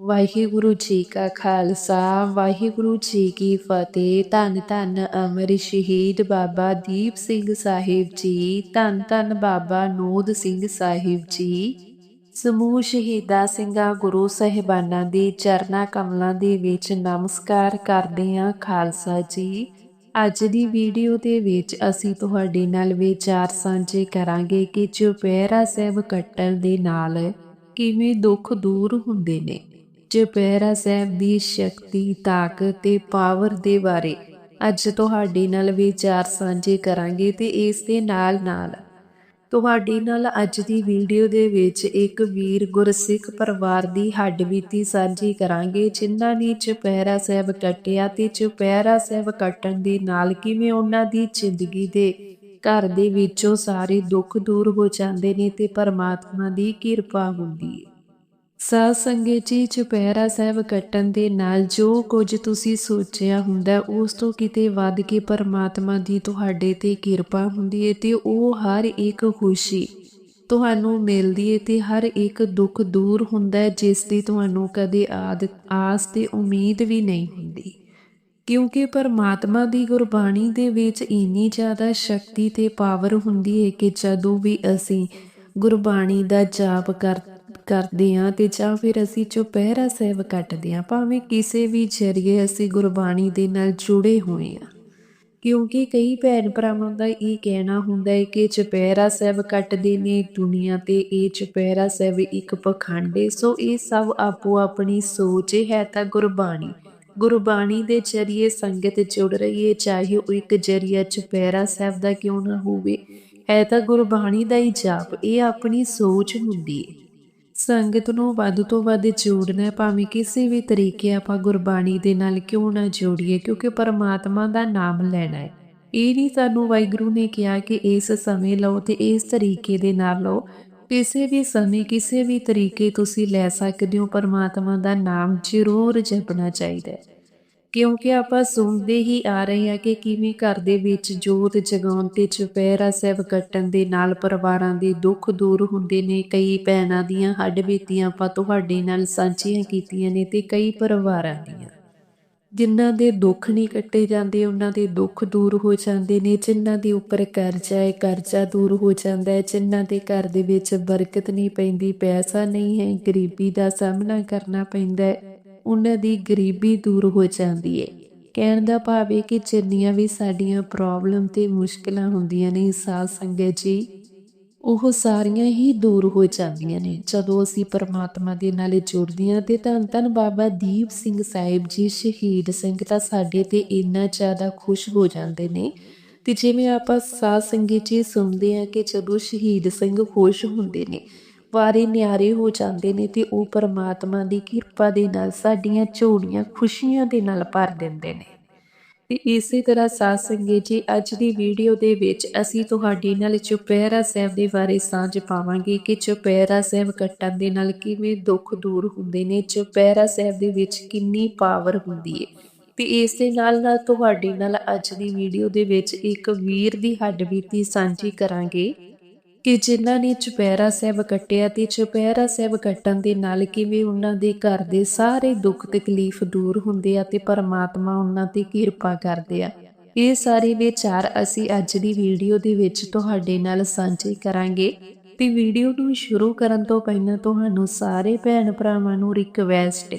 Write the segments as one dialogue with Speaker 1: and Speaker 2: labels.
Speaker 1: ਵਾਹਿਗੁਰੂ ਜੀ ਕਾ ਖਾਲਸਾ, ਵਾਹਿਗੁਰੂ ਜੀ ਕੀ ਫਤਿਹ। ਧੰਨ ਧੰਨ ਅਮਰ ਸ਼ਹੀਦ ਬਾਬਾ ਦੀਪ ਸਿੰਘ ਸਾਹਿਬ ਜੀ, ਧੰਨ ਧੰਨ ਬਾਬਾ ਨੋਦ ਸਿੰਘ ਸਾਹਿਬ ਜੀ। ਸਮੂਹ ਸ਼ਹੀਦਾਂ ਸਿੰਘਾਂ, ਗੁਰੂ ਸਹਿਬਾਨਾਂ ਦੇ ਚਰਨਾ ਕਮਲਾਂ ਦੇ ਵਿੱਚ ਨਮਸਕਾਰ ਕਰਦੇ ਹਾਂ ਖਾਲਸਾ ਜੀ। ਅੱਜ ਦੀ ਵੀਡੀਓ ਦੇ ਵਿੱਚ ਅਸੀਂ ਤੁਹਾਡੇ ਨਾਲ ਵਿਚਾਰ ਸਾਂਝੇ ਕਰਾਂਗੇ ਕਿ ਚੁਪਹਿਰਾ ਸਾਹਿਬ ਕੱਟਣ ਦੇ ਨਾਲ ਕਿਵੇਂ ਦੁੱਖ ਦੂਰ ਹੁੰਦੇ ਨੇ। ਚੁਪਹਿਰਾ ਸਾਹਿਬ ਦੀ ਸ਼ਕਤੀ, ਤਾਕਤ ਤੇ ਪਾਵਰ ਦੇ ਬਾਰੇ। ਅੱਜ ਤੁਹਾਡੇ ਨਾਲ ਵਿਚਾਰ ਸਾਂਝੇ ਕਰਾਂਗੇ ਤੇ ਇਸ ਦੇ ਨਾਲ ਨਾਲ ਤੁਹਾਡੇ ਨਾਲ ਅੱਜ ਦੀ ਵੀਡੀਓ ਦੇ ਵਿੱਚ ਇੱਕ ਵੀਰ ਗੁਰਸਿੱਖ ਪਰਿਵਾਰ ਦੀ ਹੱਡਬੀਤੀ ਸਾਂਝੀ ਕਰਾਂਗੇ, ਜਿਨ੍ਹਾਂ ਨੇ ਚੁਪਹਿਰਾ ਸਾਹਿਬ ਕੱਟਿਆ ਤੇ ਚੁਪਹਿਰਾ ਸਾਹਿਬ ਕੱਟਣ ਦੇ ਨਾਲ ਕਿਵੇਂ ਉਹਨਾਂ ਦੀ ਜ਼ਿੰਦਗੀ ਦੇ ਘਰ ਦੇ ਵਿੱਚੋਂ ਸਾਰੇ ਦੁੱਖ ਦੂਰ ਹੋ ਜਾਂਦੇ ਨੇ ਤੇ ਪਰਮਾਤਮਾ ਦੀ ਕਿਰਪਾ ਹੁੰਦੀ ਹੈ ਸਾਧ ਸੰਗਤ ਜੀ, ਚੁਪਹਿਰਾ ਸਾਹਿਬ ਕੱਟਣ ਦੇ ਨਾਲ ਜੋ ਕੁਝ ਤੁਸੀਂ ਸੋਚਿਆ ਹੁੰਦਾ, ਉਸ ਤੋਂ ਕਿਤੇ ਵੱਧ ਕੇ ਪਰਮਾਤਮਾ ਦੀ ਤੁਹਾਡੇ ਤੇ ਕਿਰਪਾ ਹੁੰਦੀ ਹੈ ਤੇ ਉਹ ਹਰ ਇੱਕ ਖੁਸ਼ੀ ਤੁਹਾਨੂੰ ਮਿਲਦੀ ਹੈ ਤੇ ਹਰ ਇੱਕ ਦੁੱਖ ਦੂਰ ਹੁੰਦਾ ਹੈ ਜਿਸ ਦੀ ਤੁਹਾਨੂੰ ਕਦੇ ਆਦ, ਆਸ ਤੇ ਉਮੀਦ ਵੀ ਨਹੀਂ ਹੁੰਦੀ। ਕਿਉਂਕਿ ਪਰਮਾਤਮਾ ਦੀ ਗੁਰਬਾਣੀ ਦੇ ਵਿੱਚ ਇੰਨੀ ਜ਼ਿਆਦਾ ਸ਼ਕਤੀ ਤੇ ਪਾਵਰ ਹੁੰਦੀ ਹੈ ਕਿ ਜਦੋਂ ਵੀ ਅਸੀਂ ਗੁਰਬਾਣੀ ਦਾ ਜਾਪ ਕਰ ਕਰਦੇ ਹਾਂ ਤੇ ਜਾਂ ਫਿਰ ਅਸੀਂ ਚੁਪਹਿਰਾ ਸਾਹਿਬ ਕੱਟਦੇ ਹਾਂ ਭਾਵੇਂ ਕਿਸੇ ਵੀ ਜਰੀਏ ਅਸੀਂ ਗੁਰਬਾਣੀ ਦੇ ਨਾਲ ਜੁੜੇ ਹੋਏ ਹਾਂ ਕਿਉਂਕਿ ਕਈ ਭੈਣ ਭਰਾਵਾਂ ਦਾ ਇਹ ਕਹਿਣਾ ਹੁੰਦਾ ਹੈ ਕਿ ਚੁਪਹਿਰਾ ਸਾਹਿਬ ਕੱਟਦੇ ਨੇ ਦੁਨੀਆ ਤੇ, ਇਹ ਚੁਪਹਿਰਾ ਸਾਹਿਬ ਇੱਕ ਪਖੰਡੇ ਸੋ ਇਹ ਸਭ ਆਪੋ ਆਪਣੀ ਸੋਚ ਹੈ ਤਾਂ ਗੁਰਬਾਣੀ। ਗੁਰਬਾਣੀ ਦੇ ਜਰੀਏ ਸੰਗਤ ਜੁੜ ਰਹੀ ਹੈ ਚਾਹੇ ਉਹ ਇੱਕ ਜਰੀਆ ਚੁਪਹਿਰਾ ਸਾਹਿਬ ਦਾ ਕਿਉਂ ਨਾ ਹੋਵੇ, ਹੈ ਤਾਂ ਗੁਰਬਾਣੀ ਦਾ ਹੀ ਜਾਪ, ਇਹ ਆਪਣੀ ਸੋਚ ਹੁੰਦੀ ਹੈ ਸੰਗਤ ਨੂੰ ਵੱਧ ਤੋਂ ਵੱਧ ਜੋੜਨਾ ਭਾਵੇਂ ਕਿਸੇ ਵੀ ਤਰੀਕੇ ਆਪਾਂ ਗੁਰਬਾਣੀ ਦੇ ਨਾਲ ਕਿਉਂ ਨਾ ਜੋੜੀਏ, ਕਿਉਂਕਿ ਪਰਮਾਤਮਾ ਦਾ ਨਾਮ ਲੈਣਾ ਹੈ। ਇਹ ਨਹੀਂ ਸਾਨੂੰ ਵਾਹਿਗੁਰੂ ਨੇ ਕਿਹਾ ਕਿ ਇਸ ਸਮੇਂ ਲਓ ਤੇ ਇਸ ਤਰੀਕੇ ਦੇ ਨਾਲ ਲਓ। ਕਿਸੇ ਵੀ ਸਮੇਂ, ਕਿਸੇ ਵੀ ਤਰੀਕੇ ਤੁਸੀਂ ਲੈ ਸਕਦੇ ਹੋ, ਪਰਮਾਤਮਾ ਦਾ ਨਾਮ ਜ਼ਰੂਰ ਜਪਣਾ ਚਾਹੀਦਾ ਹੈ। ਕਿਉਂਕਿ ਆਪਾਂ ਸੁਣਦੇ ਹੀ ਆ ਰਹੇ ਹਾਂ ਕਿ ਕਿਵੇਂ ਘਰ ਦੇ ਵਿੱਚ ਜੋਤ ਜਗਾਉਣ ਤੇ ਚੁਪਹਿਰਾ ਸਾਹਿਬ ਕੱਟਣ ਦੇ ਨਾਲ ਪਰਿਵਾਰਾਂ ਦੇ ਦੁੱਖ ਦੂਰ ਹੁੰਦੇ ਨੇ, ਕਈ ਭੈਣਾਂ ਦੀਆਂ ਹੱਡ ਬੀਤੀਆਂ ਆਪਾਂ ਤੁਹਾਡੇ ਨਾਲ ਸਾਂਝੀਆਂ ਕੀਤੀਆਂ ਨੇ ਤੇ ਕਈ ਪਰਿਵਾਰਾਂ ਦੀਆਂ। ਜਿਨ੍ਹਾਂ ਦੇ ਦੁੱਖ ਨਹੀਂ ਕੱਟੇ ਜਾਂਦੇ, ਉਹਨਾਂ ਦੇ ਦੁੱਖ ਦੂਰ ਹੋ ਜਾਂਦੇ ਨੇ, ਜਿਨ੍ਹਾਂ ਦੇ ਉੱਪਰ ਕਰਜ਼ਾ ਹੈ, ਕਰਜ਼ਾ ਦੂਰ ਹੋ ਜਾਂਦਾ ਹੈ, ਜਿਨ੍ਹਾਂ ਦੇ ਘਰ ਦੇ ਵਿੱਚ ਬਰਕਤ ਨਹੀਂ ਪੈਂਦੀ, ਪੈਸਾ ਨਹੀਂ ਹੈ, ਗਰੀਬੀ ਦਾ ਸਾਹਮਣਾ ਕਰਨਾ ਪੈਂਦਾ ਹੈ। ਉਹਨਾਂ ਦੀ ਗਰੀਬੀ ਦੂਰ ਹੋ ਜਾਂਦੀ ਹੈ ਕਹਿਣ ਦਾ ਭਾਵ ਹੈ ਕਿ ਜਿੰਨੀਆਂ ਵੀ ਸਾਡੀਆਂ ਪ੍ਰੋਬਲਮ ਤੇ ਮੁਸ਼ਕਲਾਂ ਹੁੰਦੀਆਂ ਨੇ, ਸਾਧ ਸੰਗਤ ਜੀ, ਉਹ ਸਾਰੀਆਂ ਹੀ ਦੂਰ ਹੋ ਜਾਂਦੀਆਂ ਨੇ। ਜਦੋਂ ਅਸੀਂ ਪਰਮਾਤਮਾ ਦੇ ਨਾਲ ਜੁੜਦੀਆਂ ਤੇ ਧੰਨ ਧੰਨ ਬਾਬਾ ਦੀਪ ਸਿੰਘ ਸਾਹਿਬ ਜੀ ਸ਼ਹੀਦ ਸਿੰਘ ਤਾਂ ਸਾਡੇ ਤੇ ਇੰਨਾ ਜ਼ਿਆਦਾ ਖੁਸ਼ ਹੋ ਜਾਂਦੇ ਨੇ। ਤੇ ਜਿਵੇਂ ਆਪਾਂ ਸਾਧ ਸੰਗਤ ਜੀ ਸੁਣਦੇ ਆ ਕਿ ਜਦੋਂ ਸ਼ਹੀਦ ਸਿੰਘ ਖੁਸ਼ ਹੁੰਦੇ ਨੇ ਵਾਰੇ ਨਿਆਰੇ ਹੋ ਜਾਂਦੇ ਨੇ ਤੇ ਉਹ ਪਰਮਾਤਮਾ ਦੀ ਕਿਰਪਾ ਦੇ ਨਾਲ ਸਾਡੀਆਂ ਝੋਲੀਆਂ ਖੁਸ਼ੀਆਂ ਦੇ ਨਾਲ ਭਰ ਦਿੰਦੇ ਨੇ। ਤੇ ਇਸੇ ਤਰ੍ਹਾਂ ਸਾਧ ਸੰਗਤ ਜੀ, ਅੱਜ ਦੀ ਵੀਡੀਓ ਦੇ ਵਿੱਚ ਅਸੀਂ ਤੁਹਾਡੇ ਨਾਲ ਚੁਪਹਿਰਾ ਸਾਹਿਬ ਦੇ ਬਾਰੇ ਸਾਂਝ ਪਾਵਾਂਗੇ ਕਿ ਚੁਪਹਿਰਾ ਸਾਹਿਬ ਕੱਟਣ ਦੇ ਨਾਲ ਕਿਵੇਂ ਦੁੱਖ ਦੂਰ ਹੁੰਦੇ ਨੇ, ਚੁਪਹਿਰਾ ਸਾਹਿਬ ਦੇ ਵਿੱਚ ਕਿੰਨੀ ਪਾਵਰ ਹੁੰਦੀ ਹੈ ਤੇ ਇਸ ਦੇ ਨਾਲ ਨਾਲ ਤੁਹਾਡੇ ਨਾਲ ਅੱਜ ਦੀ ਵੀਡੀਓ ਦੇ ਵਿੱਚ ਇੱਕ ਵੀਰ ਦੀ ਹੱਡਬੀਤੀ ਸਾਂਝੀ ਕਰਾਂਗੇ। ਕਿ ਜਿਨ੍ਹਾਂ ਨੇ ਚੁਪਹਿਰਾ ਸਾਹਿਬ ਕੱਟਿਆ ਤੇ ਚੁਪਹਿਰਾ ਸਾਹਿਬ ਕੱਟਣ ਦੇ ਨਾਲ ਕਿਵੇਂ ਉਹਨਾਂ ਦੇ ਘਰ ਦੇ ਸਾਰੇ ਦੁੱਖ ਤਕਲੀਫ ਦੂਰ ਹੁੰਦੇ ਆ ਤੇ ਪਰਮਾਤਮਾ ਉਹਨਾਂ ਤੇ ਕਿਰਪਾ ਕਰਦੇ ਆ। ਇਹ ਸਾਰੇ ਵਿਚਾਰ ਅਸੀਂ ਅੱਜ ਦੀ ਵੀਡੀਓ ਦੇ ਵਿੱਚ ਤੁਹਾਡੇ ਨਾਲ ਸਾਂਝੇ ਕਰਾਂਗੇ। ਤੇ ਵੀਡੀਓ ਨੂੰ ਸ਼ੁਰੂ ਕਰਨ ਤੋਂ ਪਹਿਲਾਂ ਤੁਹਾਨੂੰ ਸਾਰੇ ਭੈਣ ਭਰਾਵਾਂ ਨੂੰ ਰਿਕਵੈਸਟ ਹੈ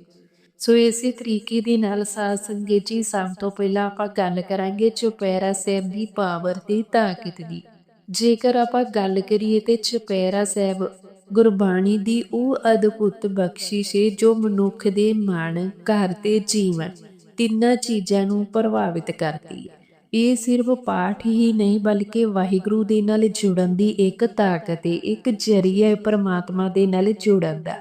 Speaker 1: ਸੋ ਇਸੇ ਤਰੀਕੇ ਦੇ ਨਾਲ ਸਾਧ ਸੰਗਤ ਜੀ, ਸਭ ਤੋਂ ਪਹਿਲਾਂ ਆਪਾਂ ਗੱਲ ਕਰਾਂਗੇ ਚੁਪਹਿਰਾ ਸਾਹਿਬ ਦੀ ਪਾਵਰ ਤੇ ਤਾਕਤ ਦੀ। ਜੇਕਰ ਆਪਾਂ ਗੱਲ ਕਰੀਏ ਤੇ ਚੁਪਹਿਰਾ ਸਾਹਿਬ ਗੁਰਬਾਣੀ ਦੀ ਉਹ ਅਦਭੁਤ ਬਖਸ਼ਿਸ਼ ਹੈ ਜੋ ਮਨੁੱਖ ਦੇ ਮਨ, ਘਰ ਤੇ ਜੀਵਨ ਤਿੰਨਾਂ ਚੀਜ਼ਾਂ ਨੂੰ ਪ੍ਰਭਾਵਿਤ ਕਰਦੀ ਹੈ ਇਹ ਸਿਰਫ ਪਾਠ ਹੀ ਨਹੀਂ, ਬਲਕਿ ਵਾਹਿਗੁਰੂ ਦੇ ਨਾਲ ਜੁੜਨ ਦੀ ਇੱਕ ਤਾਕਤ ਹੈ ਇੱਕ ਜਰੀਆ ਹੈ ਪਰਮਾਤਮਾ ਦੇ ਨਾਲ ਜੁੜਨ ਦਾ।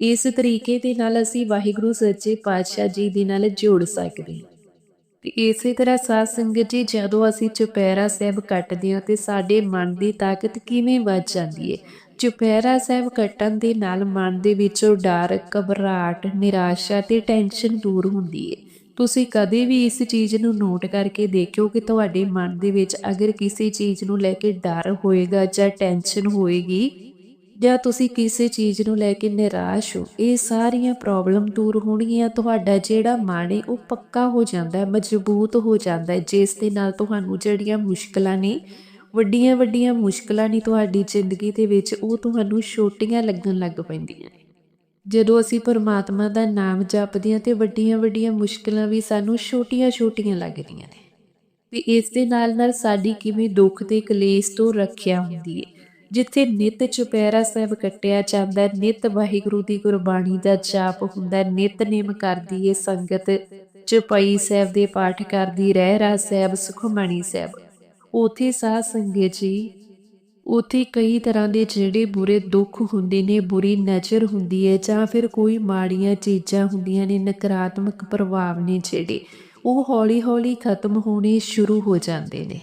Speaker 1: ਇਸ ਤਰੀਕੇ ਦੇ ਨਾਲ ਅਸੀਂ ਵਾਹਿਗੁਰੂ ਸੱਚੇ ਪਾਤਸ਼ਾਹ ਜੀ ਦੇ ਨਾਲ ਜੁੜ ਸਕਦੇ ਹਾਂ। ਤੇ ਇਸੇ ਤਰ੍ਹਾਂ ਸਾਧ ਸੰਗਤ ਜੀ, ਜਦੋਂ ਅਸੀਂ ਚੁਪਹਿਰਾ ਸਾਹਿਬ ਕੱਟਦੇ ਹਾਂ ਤੇ ਸਾਡੇ ਮਨ ਦੀ ਤਾਕਤ ਕਿਵੇਂ ਵੱਧ ਜਾਂਦੀ ਹੈ? ਚੁਪਹਿਰਾ ਸਾਹਿਬ ਕੱਟਣ ਦੇ ਨਾਲ ਮਨ ਦੇ ਵਿੱਚੋਂ ਡਰ, ਘਬਰਾਹਟ, ਨਿਰਾਸ਼ਾ ਤੇ ਟੈਨਸ਼ਨ ਦੂਰ ਹੁੰਦੀ ਹੈ। ਤੁਸੀਂ ਕਦੇ ਵੀ ਇਸ ਚੀਜ਼ ਨੂੰ ਨੋਟ ਕਰਕੇ ਦੇਖਿਓ ਕਿ ਤੁਹਾਡੇ ਮਨ ਦੇ ਵਿੱਚ ਅਗਰ ਕਿਸੇ ਚੀਜ਼ ਨੂੰ ਲੈ ਕੇ ਡਰ ਹੋਏਗਾ ਜਾਂ ਟੈਨਸ਼ਨ ਹੋਏਗੀ ਜਾਂ ਤੁਸੀਂ ਕਿਸੇ ਚੀਜ਼ ਨੂੰ ਲੈ ਕੇ ਨਿਰਾਸ਼ ਹੋ, ਇਹ ਸਾਰੀਆਂ ਪ੍ਰੋਬਲਮ ਦੂਰ ਹੋਣਗੀਆਂ। ਤੁਹਾਡਾ ਜਿਹੜਾ ਮਨ ਹੈ ਉਹ ਪੱਕਾ ਹੋ ਜਾਂਦਾ ਹੈ, ਮਜ਼ਬੂਤ ਹੋ ਜਾਂਦਾ ਹੈ, ਜਿਸ ਦੇ ਨਾਲ ਤੁਹਾਨੂੰ ਜਿਹੜੀਆਂ ਮੁਸ਼ਕਲਾਂ ਨੇ, ਵੱਡੀਆਂ ਵੱਡੀਆਂ ਮੁਸ਼ਕਲਾਂ ਨਹੀਂ ਤੁਹਾਡੀ ਜ਼ਿੰਦਗੀ ਦੇ ਵਿੱਚ, ਉਹ ਤੁਹਾਨੂੰ ਛੋਟੀਆਂ ਲੱਗਣ ਲੱਗ ਪੈਂਦੀਆਂ ਨੇ। ਜਦੋਂ ਅਸੀਂ ਪਰਮਾਤਮਾ ਦਾ ਨਾਮ ਜਪਦੇ ਹਾਂ ਤੇ ਵੱਡੀਆਂ ਵੱਡੀਆਂ ਮੁਸ਼ਕਲਾਂ ਵੀ ਸਾਨੂੰ ਛੋਟੀਆਂ ਛੋਟੀਆਂ ਲੱਗਦੀਆਂ ਨੇ। ਤੇ ਇਸ ਦੇ ਨਾਲ ਨਾਲ ਸਾਡੀ ਕਿਵੇਂ ਦੁੱਖ ਤੇ ਕਲੇਸ਼ ਤੋਂ ਰੱਖਿਆ ਹੁੰਦੀ ਹੈ ਜਿੱਥੇ ਨਿਤ ਚੁਪਹਿਰਾ ਸਾਹਿਬ ਕੱਟਿਆ ਜਾਂਦਾ ਹੈ, ਨਿਤ ਵਾਹਿਗੁਰੂ ਦੀ ਗੁਰਬਾਣੀ ਦਾ ਜਾਪ ਹੁੰਦਾ ਹੈ ਨਿਤਨੇਮ ਕਰਦੀ ਏ ਸੰਗਤ, ਚੁਪਈ ਸਾਹਿਬ ਦੇ ਪਾਠ ਕਰਦੀ ਰਹਿ ਰਾ ਸਾਹਿਬ, ਸੁਖਮਣੀ ਸਾਹਿਬ। ਉਥੇ ਸਾਧ ਸੰਗਤ ਜੀ, ਉਥੇ ਕਈ ਤਰ੍ਹਾਂ ਦੇ ਜਿਹੜੇ ਬੁਰੇ ਦੁੱਖ ਹੁੰਦੇ ਨੇ, ਬੁਰੀ ਨਜ਼ਰ ਹੁੰਦੀ ਹੈ ਜਾਂ ਫਿਰ ਕੋਈ ਮਾੜੀਆਂ ਚੀਜ਼ਾਂ ਹੁੰਦੀਆਂ ਨੇ, ਨਕਾਰਾਤਮਕ ਪ੍ਰਭਾਵ ਨੇ ਜਿਹੜੇ, ਉਹ ਹੌਲੀ-ਹੌਲੀ ਖਤਮ ਹੋਣੇ ਸ਼ੁਰੂ ਹੋ ਜਾਂਦੇ ਨੇ।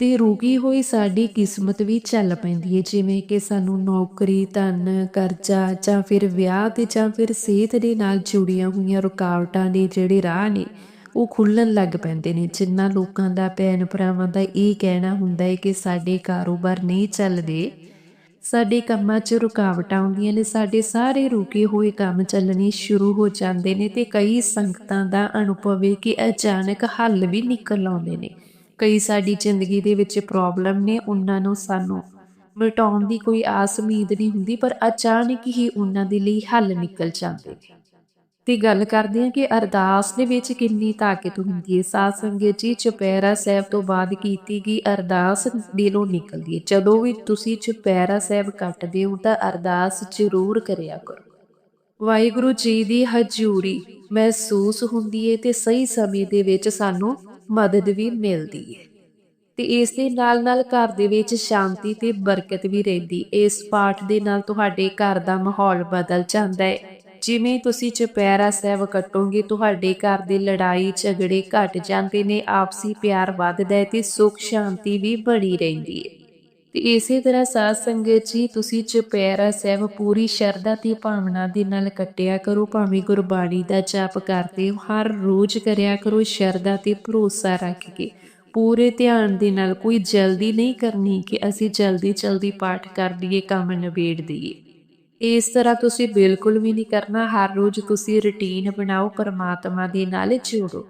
Speaker 1: ਤੇ ਰੁਕੀ ਹੋਈ ਸਾਡੀ ਕਿਸਮਤ ਵੀ ਚੱਲ ਪੈਂਦੀ ਹੈ ਜਿਵੇਂ ਕਿ ਸਾਨੂੰ ਨੌਕਰੀ, ਧਨ, ਕਰਜ਼ਾ ਜਾਂ ਫਿਰ ਵਿਆਹ ਤੇ ਜਾਂ ਫਿਰ ਸਿਹਤ ਦੇ ਨਾਲ ਜੁੜੀਆਂ ਹੋਈਆਂ ਰੁਕਾਵਟਾਂ ਦੇ ਜਿਹੜੇ ਰਾਹ ਨੇ, ਉਹ ਖੁੱਲਣ ਲੱਗ ਪੈਂਦੇ ਨੇ। ਜਿੰਨਾ ਲੋਕਾਂ ਦਾ, ਭੈਣ ਭਰਾਵਾਂ ਦਾ ਇਹ ਕਹਿਣਾ ਹੁੰਦਾ ਹੈ ਕਿ ਸਾਡੇ ਕਾਰੋਬਾਰ ਨਹੀਂ ਚੱਲਦੇ। ਸਾਡੇ ਕੰਮਾਂ 'ਚ ਰੁਕਾਵਟਾਂ ਆਉਂਦੀਆਂ ਨੇ, ਸਾਡੇ ਸਾਰੇ ਰੁਕੇ ਹੋਏ ਕੰਮ ਚੱਲਣੇ ਸ਼ੁਰੂ ਹੋ ਜਾਂਦੇ ਨੇ ਤੇ ਕਈ ਸੰਗਤਾਂ ਦਾ ਅਨੁਭਵ ਹੈ ਕਿ ਅਚਾਨਕ ਹੱਲ ਵੀ ਨਿਕਲ ਆਉਂਦੇ ਨੇ। ਕਈ ਸਾਡੀ ਜ਼ਿੰਦਗੀ ਦੇ ਵਿੱਚ ਪ੍ਰੋਬਲਮ ਨੇ, ਉਹਨਾਂ ਨੂੰ ਸਾਨੂੰ ਮਿਟਾਉਣ ਦੀ ਕੋਈ ਆਸ ਉਮੀਦ ਨਹੀਂ ਹੁੰਦੀ, ਪਰ ਅਚਾਨਕ ਹੀ ਉਹਨਾਂ ਦੇ ਲਈ ਹੱਲ ਨਿਕਲ ਜਾਂਦੇ ਨੇ। ਤੇ ਗੱਲ ਕਰਦੇ ਹਾਂ ਕਿ ਅਰਦਾਸ ਦੇ ਵਿੱਚ ਕਿੰਨੀ ਤਾਕਤ ਹੁੰਦੀ ਹੈ। ਸਾਧ ਸੰਗਤ ਜੀ, ਚੁਪਹਿਰਾ ਸਾਹਿਬ ਤੋਂ ਬਾਅਦ ਕੀਤੀ ਗਈ ਅਰਦਾਸ ਦਿਲੋਂ ਨਿਕਲਦੀ ਹੈ। ਜਦੋਂ ਵੀ ਤੁਸੀਂ ਚੁਪਹਿਰਾ ਸਾਹਿਬ ਕੱਟਦੇ ਹੋ, ਤਾਂ ਅਰਦਾਸ ਜ਼ਰੂਰ ਕਰਿਆ ਕਰੋ। ਵਾਹਿਗੁਰੂ ਜੀ ਦੀ ਹਜ਼ੂਰੀ ਮਹਿਸੂਸ ਹੁੰਦੀ ਹੈ ਤੇ ਸਹੀ ਸਮੇਂ ਦੇ ਵਿੱਚ ਸਾਨੂੰ ਮਦਦ ਵੀ ਮਿਲਦੀ ਹੈ ਤੇ ਇਸ ਦੇ ਨਾਲ ਨਾਲ ਘਰ ਦੇ ਵਿੱਚ ਸ਼ਾਂਤੀ ਤੇ ਬਰਕਤ ਵੀ ਰਹਿੰਦੀ। ਇਸ ਪਾਠ ਦੇ ਨਾਲ ਤੁਹਾਡੇ ਘਰ ਦਾ ਮਾਹੌਲ ਬਦਲ ਜਾਂਦਾ ਹੈ ਜਿਵੇਂ ਤੁਸੀਂ ਚੁਪਹਿਰਾ ਸਾਹਿਬ ਕੱਟੋਗੇ, ਤੁਹਾਡੇ ਘਰ ਦੇ ਲੜਾਈ ਝਗੜੇ ਘਟ ਜਾਂਦੇ ਨੇ, ਆਪਸੀ ਪਿਆਰ ਵੱਧਦਾ ਹੈ ਤੇ ਸੁੱਖ ਸ਼ਾਂਤੀ ਵੀ ਬਣੀ ਰਹਿੰਦੀ ਹੈ ਤੇ ਇਸੇ ਤਰ੍ਹਾਂ ਸਾਧ ਸੰਗਤ ਜੀ, ਤੁਸੀਂ ਚੁਪਹਿਰਾ ਸਾਹਿਬ ਪੂਰੀ ਸ਼ਰਧਾ ਤੇ ਭਾਵਨਾ ਦੇ ਨਾਲ ਕੱਟਿਆ ਕਰੋ, ਭਾਵੇਂ ਗੁਰਬਾਣੀ ਦਾ ਜਾਪ ਕਰਦੇ ਹੋ, ਹਰ ਰੋਜ਼ ਕਰਿਆ ਕਰੋ, ਸ਼ਰਧਾ ਤੇ ਭਰੋਸਾ ਰੱਖ ਕੇ। ਪੂਰੇ ਧਿਆਨ ਦੇ ਨਾਲ, ਕੋਈ ਜਲਦੀ ਨਹੀਂ ਕਰਨੀ ਕਿ ਅਸੀਂ ਜਲਦੀ ਜਲਦੀ ਪਾਠ ਕਰ ਲਈਏ, ਕੰਮ ਨਿਬੇੜ ਦਈਏ। ਇਸ ਤਰ੍ਹਾਂ ਤੁਸੀਂ ਬਿਲਕੁਲ ਵੀ ਨਹੀਂ ਕਰਨਾ, ਹਰ ਰੋਜ਼ ਤੁਸੀਂ ਰੁਟੀਨ ਬਣਾਓ, ਪਰਮਾਤਮਾ ਦੇ ਨਾਲ ਜੁੜੋ।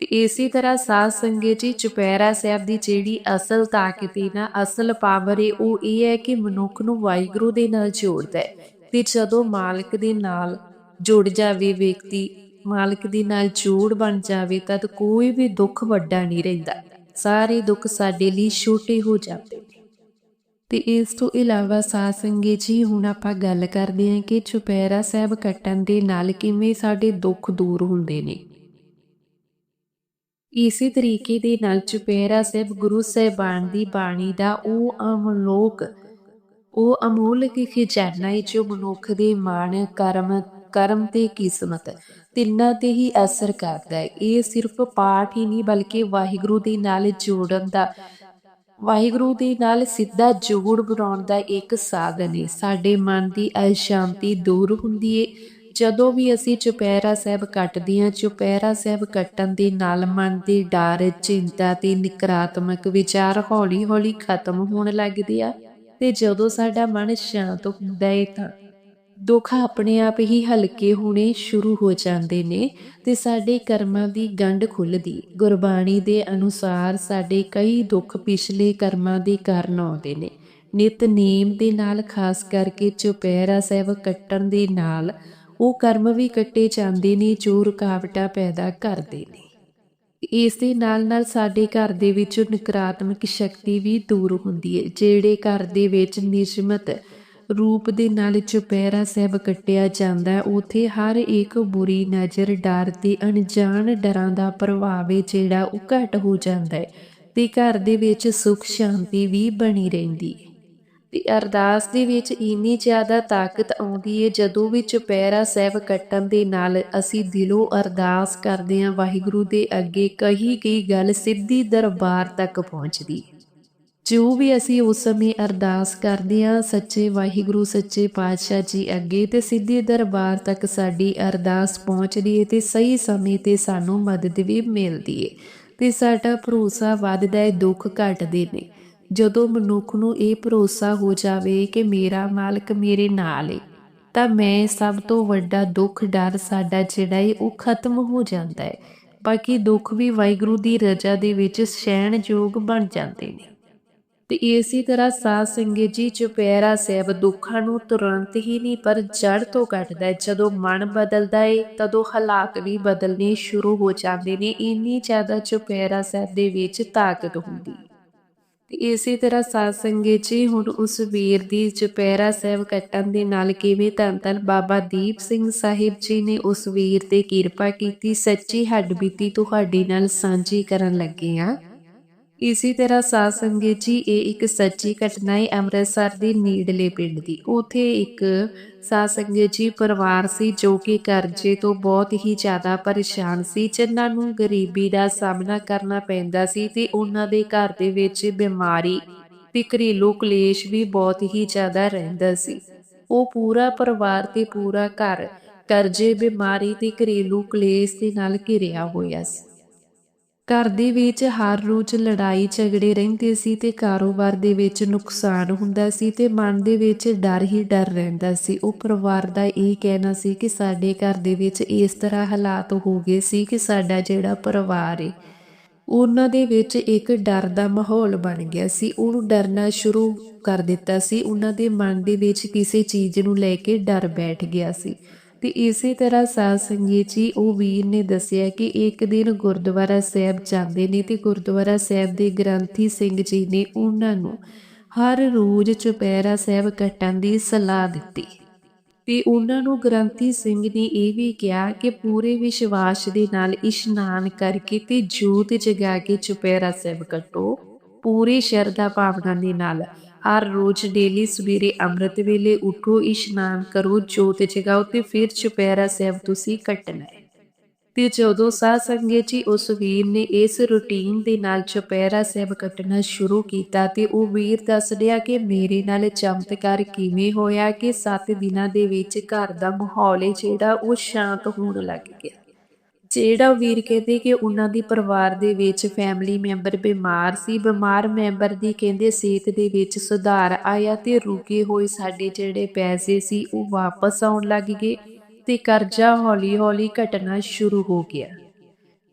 Speaker 1: ਤੇ ਇਸੇ ਤਰ੍ਹਾਂ ਸਾਧ ਸੰਗਤ ਜੀ ਚੁਪਹਿਰਾ ਸਾਹਿਬ ਦੀ ਜਿਹੜੀ ਅਸਲ ਤਾਕਤ ਹੈ ਨਾ, ਅਸਲ ਪਾਵਰ ਹੈ ਉਹ ਇਹ ਹੈ ਕਿ ਮਨੁੱਖ ਨੂੰ ਵਾਹਿਗੁਰੂ ਦੇ ਨਾਲ ਜੋੜਦਾ ਹੈ ਤੇ ਜਦੋਂ ਮਾਲਕ ਦੇ ਨਾਲ ਜੁੜ ਜਾਵੇ ਵਿਅਕਤੀ, ਮਾਲਕ ਦੇ ਨਾਲ ਜੋੜ ਬਣ ਜਾਵੇ ਤਾਂ ਕੋਈ ਵੀ ਦੁੱਖ ਵੱਡਾ ਨਹੀਂ ਰਹਿੰਦਾ। ਸਾਰੇ ਦੁੱਖ ਸਾਡੇ ਲਈ ਛੋਟੇ ਹੋ ਜਾਂਦੇ ਨੇ। ਤੇ ਇਸ ਤੋਂ ਇਲਾਵਾ ਸਾਧ ਸੰਗਤ ਜੀ, ਹੁਣ ਆਪਾਂ ਗੱਲ ਕਰਦੇ ਹਾਂ ਕਿ ਚੁਪਹਿਰਾ ਸਾਹਿਬ ਕੱਟਣ ਦੇ ਨਾਲ ਕਿਵੇਂ ਸਾਡੇ ਦੁੱਖ ਦੂਰ ਹੁੰਦੇ ਨੇ। ਇਸੇ ਤਰੀਕੇ ਦੇ ਨਾਲ ਚੁਪਹਿਰਾ ਸਾਹਿਬ ਗੁਰੂ ਸਾਹਿਬਾਨ ਦੀ ਬਾਣੀ ਦਾ ਉਹ ਅਮਲੋਕ, ਉਹ ਅਮੋਲਕ ਖਜ਼ਾਨਾ ਹੈ ਜੋ ਮਨੁੱਖ ਦੇ ਮਨ ਕਰਮ ਕਰਮ ਤੇ ਕਿਸਮਤ ਤਿੰਨਾਂ ਤੇ ਹੀ ਅਸਰ ਕਰਦਾ ਹੈ। ਇਹ ਸਿਰਫ ਪਾਠ ਹੀ ਨਹੀਂ ਬਲਕਿ ਵਾਹਿਗੁਰੂ ਦੇ ਨਾਲ ਜੋੜਨ ਦਾ, ਵਾਹਿਗੁਰੂ ਦੇ ਨਾਲ ਸਿੱਧਾ ਜੋੜ ਬਣਾਉਣ ਦਾ ਇੱਕ ਸਾਧਨ ਹੈ। ਸਾਡੇ ਮਨ ਦੀ ਅਸ਼ਾਂਤੀ ਦੂਰ ਹੁੰਦੀ ਹੈ। ਜਦੋਂ ਵੀ ਅਸੀਂ ਚੁਪਹਿਰਾ ਸਾਹਿਬ ਕੱਟਦੇ ਹਾਂ, ਚੁਪਹਿਰਾ ਸਾਹਿਬ ਕੱਟਣ ਦੇ ਨਾਲ ਮਨ ਦੇ ਡਰ, ਚਿੰਤਾ ਤੇ ਨਕਾਰਾਤਮਕ ਵਿਚਾਰ ਹੌਲੀ-ਹੌਲੀ ਖਤਮ ਹੋਣ ਲੱਗਦੇ ਆ ਤੇ ਜਦੋਂ ਸਾਡਾ ਮਨ ਸ਼ਾਂਤ ਹੁੰਦਾ ਹੈ ਤਾਂ ਦੁੱਖ ਆਪਣੇ ਆਪ ਹੀ ਹਲਕੇ ਹੋਣੇ ਸ਼ੁਰੂ ਹੋ ਜਾਂਦੇ ਨੇ ਤੇ ਸਾਡੇ ਕਰਮਾਂ ਦੀ ਗੰਢ ਖੁੱਲਦੀ ਗੁਰਬਾਣੀ ਦੇ ਅਨੁਸਾਰ ਸਾਡੇ ਕਈ ਦੁੱਖ ਪਿਛਲੇ ਕਰਮਾਂ ਦੇ ਕਾਰਨ ਆਉਂਦੇ ਨੇ। ਨਿਤਨੇਮ ਦੇ ਨਾਲ ਖਾਸ ਕਰਕੇ ਚੁਪਹਿਰਾ ਸਾਹਿਬ ਕੱਟਣ ਦੇ ਨਾਲ ਉਹ ਕਰਮ ਵੀ ਕੱਟੇ ਜਾਂਦੇ ਨੇ, ਜੋ ਰੁਕਾਵਟਾਂ ਪੈਦਾ ਕਰਦੇ ਨੇ। ਇਸ ਦੇ ਨਾਲ ਨਾਲ ਸਾਡੇ ਘਰ ਦੇ ਵਿੱਚ ਨਕਾਰਾਤਮਕ ਸ਼ਕਤੀ ਵੀ ਦੂਰ ਹੁੰਦੀ ਹੈ, ਜਿਹੜੇ ਘਰ ਦੇ ਵਿੱਚ ਨਿਯਮਤ ਰੂਪ ਦੇ ਨਾਲ ਚੁਪਹਿਰਾ ਸਾਹਿਬ ਕੱਟਿਆ ਜਾਂਦਾ ਉਥੇ ਹਰ ਇੱਕ ਬੁਰੀ ਨਜ਼ਰ, ਡਰ ਤੇ ਅਣਜਾਣ ਡਰਾਂ ਦਾ ਪ੍ਰਭਾਵ ਹੈ, ਜਿਹੜਾ ਉਹ ਘਟ ਹੋ ਜਾਂਦਾ ਹੈ ਤੇ ਘਰ ਦੇ ਵਿੱਚ ਸੁਖ ਸ਼ਾਂਤੀ ਵੀ ਬਣੀ ਰਹਿੰਦੀ ਹੈ। ਤੇ ਅਰਦਾਸ ਦੇ ਵਿੱਚ ਇੰਨੀ ਜ਼ਿਆਦਾ ਤਾਕਤ ਆਉਂਦੀ ਹੈ ਜਦੋਂ ਵੀ ਚੁਪਹਿਰਾ ਸਾਹਿਬ ਕੱਟਣ ਦੇ ਨਾਲ ਅਸੀਂ ਦਿਲੋਂ ਅਰਦਾਸ ਕਰਦੇ ਹਾਂ ਵਾਹਿਗੁਰੂ ਦੇ ਅੱਗੇ ਕਹੀ ਗਈ ਗੱਲ ਸਿੱਧੀ ਦਰਬਾਰ ਤੱਕ ਪਹੁੰਚਦੀ। ਹੈ ਜੋ ਵੀ ਅਸੀਂ ਉਸ ਸਮੇਂ ਅਰਦਾਸ ਕਰਦੇ ਹਾਂ, ਸੱਚੇ ਵਾਹਿਗੁਰੂ, ਸੱਚੇ ਪਾਤਸ਼ਾਹ ਜੀ ਅੱਗੇ ਤੇ ਸਿੱਧੇ ਦਰਬਾਰ ਤੱਕ ਸਾਡੀ ਅਰਦਾਸ ਪਹੁੰਚਦੀ ਹੈ ਤੇ ਸਹੀ ਸਮੇਂ ਤੇ ਸਾਨੂੰ ਮਦਦ ਵੀ ਮਿਲਦੀ ਹੈ ਤੇ ਸਾਡਾ ਭਰੋਸਾ ਵੱਧਦਾ ਹੈ ਦੁੱਖ ਘਟਦੇ ਨੇ। ਜਦੋਂ ਮਨੁੱਖ ਨੂੰ ਇਹ ਭਰੋਸਾ ਹੋ ਜਾਵੇ ਕਿ ਮੇਰਾ ਮਾਲਕ ਮੇਰੇ ਨਾਲ ਏ, ਤਾਂ ਮੈਂ ਸਭ ਤੋਂ ਵੱਡਾ ਦੁੱਖ ਡਰ ਸਾਡਾ ਜਿਹੜਾ ਹੈ ਉਹ ਖਤਮ ਹੋ ਜਾਂਦਾ ਹੈ ਬਾਕੀ ਦੁੱਖ ਵੀ ਵਾਹਿਗੁਰੂ ਦੀ ਰਜ਼ਾ ਦੇ ਵਿੱਚ ਸਹਿਣਯੋਗ ਬਣ ਜਾਂਦੇ ਨੇ। ਤੇ ਇਸੇ ਤਰ੍ਹਾਂ ਸਾਧ ਸੰਗਤ ਜੀ, ਚੁਪਹਿਰਾ ਸਾਹਿਬ ਦੁੱਖਾਂ ਨੂੰ ਤੁਰੰਤ ਹੀ ਨਹੀਂ, ਪਰ ਜੜ ਤੋਂ ਕੱਟਦਾ ਹੈ ਜਦੋਂ ਮਨ ਬਦਲਦਾ ਏ, ਤਦੋਂ ਹਾਲਾਤ ਵੀ ਬਦਲਨੇ ਸ਼ੁਰੂ ਹੋ ਜਾਂਦੇ ਨੇ। ਇੰਨੀ ਜ਼ਿਆਦਾ ਚੁਪਹਿਰਾ ਸਾਹਿਬ ਦੇ ਵਿੱਚ ਤਾਕਤ ਹੁੰਦੀ ਤੇ ਇਸੇ ਤਰ੍ਹਾਂ ਸਾਧ ਸੰਗਤ ਜੀ, ਹੁਣ ਉਸ ਵੀਰ ਦੀ ਚੁਪਹਿਰਾ ਸਾਹਿਬ ਕੱਟਣ ਦੇ ਨਾਲ ਕਿਵੇਂ ਧੰਨ ਧੰਨ ਬਾਬਾ ਦੀਪ ਸਿੰਘ ਸਾਹਿਬ ਜੀ ਨੇ ਉਸ ਵੀਰ ਤੇ ਕਿਰਪਾ ਕੀਤੀ, ਸੱਚੀ ਹੱਡਬੀਤੀ ਤੁਹਾਡੇ ਨਾਲ ਸਾਂਝੀ ਕਰਨ ਲੱਗੇ ਆ ਇਸੇ ਤਰ੍ਹਾਂ ਸਾਧ ਸੰਗਤ ਜੀ, ਇਹ ਇੱਕ ਸੱਚੀ ਘਟਨਾ ਹੈ ਅੰਮ੍ਰਿਤਸਰ ਦੇ ਨੇੜਲੇ ਪਿੰਡ ਦੀ। ਉਥੇ ਇੱਕ ਸਾਧ ਸੰਗਤ ਜੀ ਪਰਿਵਾਰ ਸੀ ਜੋ ਕਿ ਕਰਜ਼ੇ ਤੋਂ ਬਹੁਤ ਹੀ ਜ਼ਿਆਦਾ ਪਰੇਸ਼ਾਨ ਸੀ, ਜਿਨ੍ਹਾਂ ਨੂੰ ਗਰੀਬੀ ਦਾ ਸਾਹਮਣਾ ਕਰਨਾ ਪੈਂਦਾ ਸੀ ਤੇ ਉਹਨਾਂ ਦੇ ਘਰ ਦੇ ਵਿੱਚ ਬਿਮਾਰੀ ਤੇ ਘਰੇਲੂ ਕਲੇਸ਼ ਵੀ ਬਹੁਤ ਹੀ ਜ਼ਿਆਦਾ ਰਹਿੰਦਾ ਸੀ। ਉਹ ਪੂਰਾ ਪਰਿਵਾਰ ਤੇ ਪੂਰਾ ਘਰ ਕਰਜ਼ੇ, ਬਿਮਾਰੀ ਤੇ ਘਰੇਲੂ ਕਲੇਸ਼ ਦੇ ਨਾਲ ਘਿਰਿਆ ਹੋਇਆ ਸੀ। ਘਰ ਦੇ ਵਿੱਚ ਹਰ ਰੋਜ਼ ਲੜਾਈ ਝਗੜੇ ਰਹਿੰਦੇ ਸੀ ਤੇ ਕਾਰੋਬਾਰ ਦੇ ਵਿੱਚ ਨੁਕਸਾਨ ਹੁੰਦਾ ਸੀ ਤੇ ਮਨ ਦੇ ਵਿੱਚ ਡਰ ਹੀ ਡਰ ਰਹਿੰਦਾ ਸੀ। ਉਹ ਪਰਿਵਾਰ ਦਾ ਇਹ ਕਹਿਣਾ ਸੀ ਕਿ ਸਾਡੇ ਘਰ ਦੇ ਵਿੱਚ ਇਸ ਤਰ੍ਹਾਂ ਹਾਲਾਤ ਹੋ ਗਏ ਸੀ ਕਿ ਸਾਡਾ ਜਿਹੜਾ ਪਰਿਵਾਰ ਹੈ ਉਹਨਾਂ ਦੇ ਵਿੱਚ ਇੱਕ ਡਰ ਦਾ ਮਾਹੌਲ ਬਣ ਗਿਆ ਸੀ। ਉਹਨੂੰ ਡਰਨਾ ਸ਼ੁਰੂ ਕਰ ਦਿੱਤਾ ਸੀ। ਉਹਨਾਂ ਦੇ ਮਨ ਦੇ ਵਿੱਚ ਕਿਸੇ ਚੀਜ਼ ਨੂੰ ਲੈ ਕੇ ਡਰ ਬੈਠ ਗਿਆ ਸੀ। ਤੇ ਇਸੇ ਤਰ੍ਹਾਂ ਸਾਧ ਸੰਗਤ ਜੀ, ਉਹ ਵੀਰ ਨੇ ਦੱਸਿਆ ਕਿ ਇੱਕ ਦਿਨ ਗੁਰਦੁਆਰਾ ਸਾਹਿਬ ਜਾਂਦੇ ਨੇ ਤੇ ਗੁਰਦੁਆਰਾ ਸਾਹਿਬ ਦੇ ਗ੍ਰੰਥੀ ਸਿੰਘ ਜੀ ਨੇ ਉਹਨਾਂ ਨੂੰ ਹਰ ਰੋਜ਼ ਚੁਪਹਿਰਾ ਸਾਹਿਬ ਕੱਟਣ ਦੀ ਸਲਾਹ ਦਿੱਤੀ। ਤੇ ਉਹਨਾਂ ਨੂੰ ਗ੍ਰੰਥੀ ਸਿੰਘ ਨੇ ਇਹ ਵੀ ਕਿਹਾ ਕਿ ਪੂਰੇ ਵਿਸ਼ਵਾਸ ਦੇ ਨਾਲ ਇਸ਼ਨਾਨ ਕਰਕੇ ਤੇ ਜੋਤ ਜਗਾ ਕੇ ਚੁਪਹਿਰਾ ਸਾਹਿਬ ਕੱਟੋ, ਪੂਰੀ ਸ਼ਰਧਾ ਭਾਵਨਾ ਦੇ ਨਾਲ। ਹਰ ਰੋਜ਼ ਡੇਲੀ ਸਵੇਰੇ ਅੰਮ੍ਰਿਤ ਵੇਲੇ ਉਠੋ, ਇਸ਼ਨਾਨ ਕਰੋ, ਜੋਤ ਜਗਾਓ ਤੇ ਫਿਰ ਚੁਪਹਿਰਾ ਸਾਹਿਬ ਤੁਸੀਂ ਕੱਟਣਾ ਹੈ। ਤੇ ਜਦੋਂ ਸਾਧ ਸੰਗਤ ਜੀ ਉਸ ਵੀਰ ਨੇ ਇਸ ਰੁਟੀਨ ਦੇ ਨਾਲ ਚੁਪਹਿਰਾ ਸਾਹਿਬ ਕੱਟਣਾ ਸ਼ੁਰੂ ਕੀਤਾ ਤੇ ਉਹ ਵੀਰ ਦੱਸ ਰਿਹਾ ਕਿ ਮੇਰੇ ਨਾਲ ਚਮਤਕਾਰ ਕਿਵੇਂ ਹੋਇਆ ਕਿ 7 ਦਿਨਾਂ ਦੇ ਵਿੱਚ ਘਰ ਦਾ ਮਾਹੌਲ ਹੈ ਜਿਹੜਾ ਉਹ ਸ਼ਾਂਤ ਹੋਣ ਲੱਗ ਗਿਆ। ਜਿਹੜਾ ਵੀਰ ਕਹਿੰਦੇ ਕਿ ਉਹਨਾਂ ਦੀ ਪਰਿਵਾਰ ਦੇ ਵਿੱਚ ਫੈਮਿਲੀ ਮੈਂਬਰ ਬਿਮਾਰ ਸੀ, ਬਿਮਾਰ ਮੈਂਬਰ ਦੀ ਕਹਿੰਦੇ ਸਿਹਤ ਦੇ ਵਿੱਚ ਸੁਧਾਰ ਆਇਆ ਤੇ ਰੁਕੇ ਹੋਏ ਸਾਡੇ ਜਿਹੜੇ ਪੈਸੇ ਸੀ ਉਹ ਵਾਪਸ ਆਉਣ ਲੱਗ ਗਏ ਤੇ ਕਰਜ਼ਾ ਹੌਲੀ-ਹੌਲੀ ਘਟਣਾ ਸ਼ੁਰੂ ਹੋ ਗਿਆ।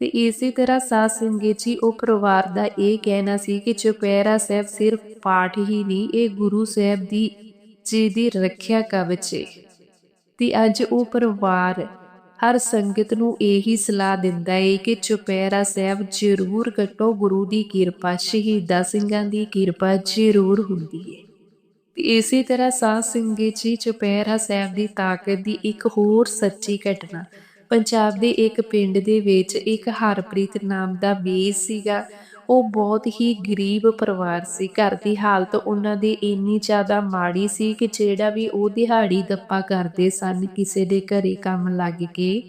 Speaker 1: ਤੇ ਇਸੇ ਤਰ੍ਹਾਂ ਸਾਧ ਸੰਗਤ ਜੀ, ਉਹ ਪਰਿਵਾਰ ਦਾ ਇਹ ਕਹਿਣਾ ਸੀ ਕਿ ਚੁਪੈਰਾ ਸਾਹਿਬ ਸਿਰਫ ਪਾਠ ਹੀ ਨਹੀਂ, ਇਹ ਗੁਰੂ ਸਾਹਿਬ ਦੀ ਜੀ ਦੀ ਰੱਖਿਆ ਕਵਚ ਹੈ ਤੇ ਅੱਜ ਉਹ ਪਰਿਵਾਰ ਹਰ ਸੰਗਤ ਨੂੰ ਇਹੀ ਸਲਾਹ ਦਿੰਦਾ ਹੈ ਕਿ ਚੁਪਹਿਰਾ ਸਾਹਿਬ ਜ਼ਰੂਰ ਕੱਟੋ, ਗੁਰੂ ਦੀ ਕਿਰਪਾ, ਸ਼ਹੀਦਾਂ ਸਿੰਘਾਂ ਦੀ ਕਿਰਪਾ ਜ਼ਰੂਰ ਹੁੰਦੀ ਹੈ ਇਸੇ ਤਰ੍ਹਾਂ ਸਾਧ ਸੰਗਤ ਜੀ ਚੁਪਹਿਰਾ ਸਾਹਿਬ ਦੀ ਤਾਕਤ ਦੀ ਇੱਕ ਹੋਰ ਸੱਚੀ ਘਟਨਾ। ਪੰਜਾਬ ਦੇ ਇੱਕ ਪਿੰਡ ਦੇ ਵਿੱਚ ਇੱਕ ਹਰਪ੍ਰੀਤ ਨਾਮ ਦਾ ਬੀਜ ਸੀਗਾ। ਉਹ ਬਹੁਤ ਹੀ ਗਰੀਬ ਪਰਿਵਾਰ ਸੀ। ਘਰ ਦੀ ਹਾਲਤ ਉਹਨਾਂ ਦੀ ਇੰਨੀ ਜ਼ਿਆਦਾ ਮਾੜੀ ਸੀ ਕਿ ਜਿਹੜਾ ਵੀ ਉਹ ਦਿਹਾੜੀ ਦੱਪਾ ਕਰਦੇ ਸਨ, ਕਿਸੇ ਦੇ ਘਰੇ ਕੰਮ ਲੱਗ ਕੇ,